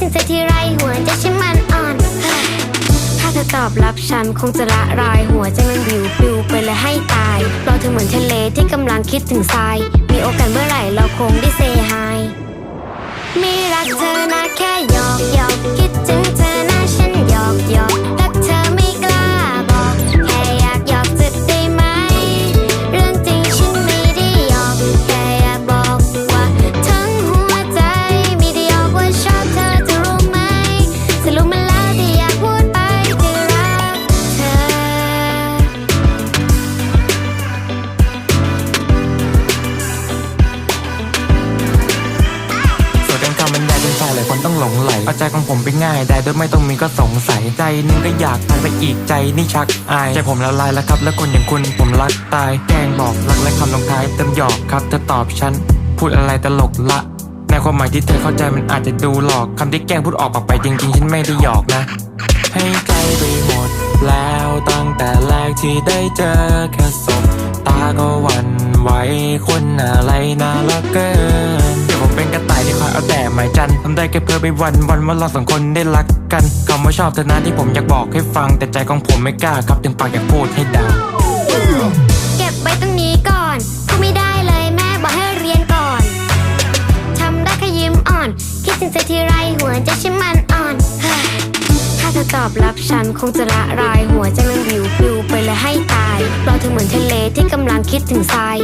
ถึงเธอที่ไรหัวใจฉันมันอ่อน ถ้าเธอตอบรับฉันคงจะละลายหัวใจมันวิวปิวไปเลยให้ตาย เราเธอเหมือนทะเลที่กำลังคิดถึงทราย มีโอกาสเมื่อไหร่เราคงได้เซฮายไม่รักเธอนะแค่หยอกหยอก ต้องหลงไหลเอาใจของผมไปง่ายได้โดยไม่ต้องมีก็สงสัยใจนึงก็อยากไปอีกใจนี่ชักอายใจผมละลายแล้วครับ แล้วคนอย่างคุณผมรักตายแกล้งบอกรักและคำลงท้ายเติมหยอกครับเธอตอบฉันพูดอะไรตลกละในความหมายที่เธอเข้าใจมันอาจจะดูหลอกคำที่แกล้งพูดออกปากไปจริงๆฉันไม่ได้หยอกนะ ให้ใจไปหมดแล้วตั้งแต่แรกที่ได้เจอแค่ศพตาก็หวันไหวคนอะไรน่ารักเกิน หมายจันทำได้แค่เพื่อไปวันวันว่าเราสองคนได้รักกันคำว่าชอบเธอนะที่ผมอยากบอกให้ฟัง แต่ใจของผมไม่กล้าครับถึงปากอยากพูดให้ดัง เก็บไว้ตรงนี้ก่อนพูดไม่ได้เลยแม่บอกให้เรียนก่อนทำได้แค่ยิ้มอ่อน คิดถึงเธอที่ไรหัวใจฉันมันอ่อนถ้าเธอตอบรับฉันคงจะละลายหัวใจมันวิวปิวไปเลยให้ตายเราเธอเหมือนทะเลที่กำลังคิดถึงทราย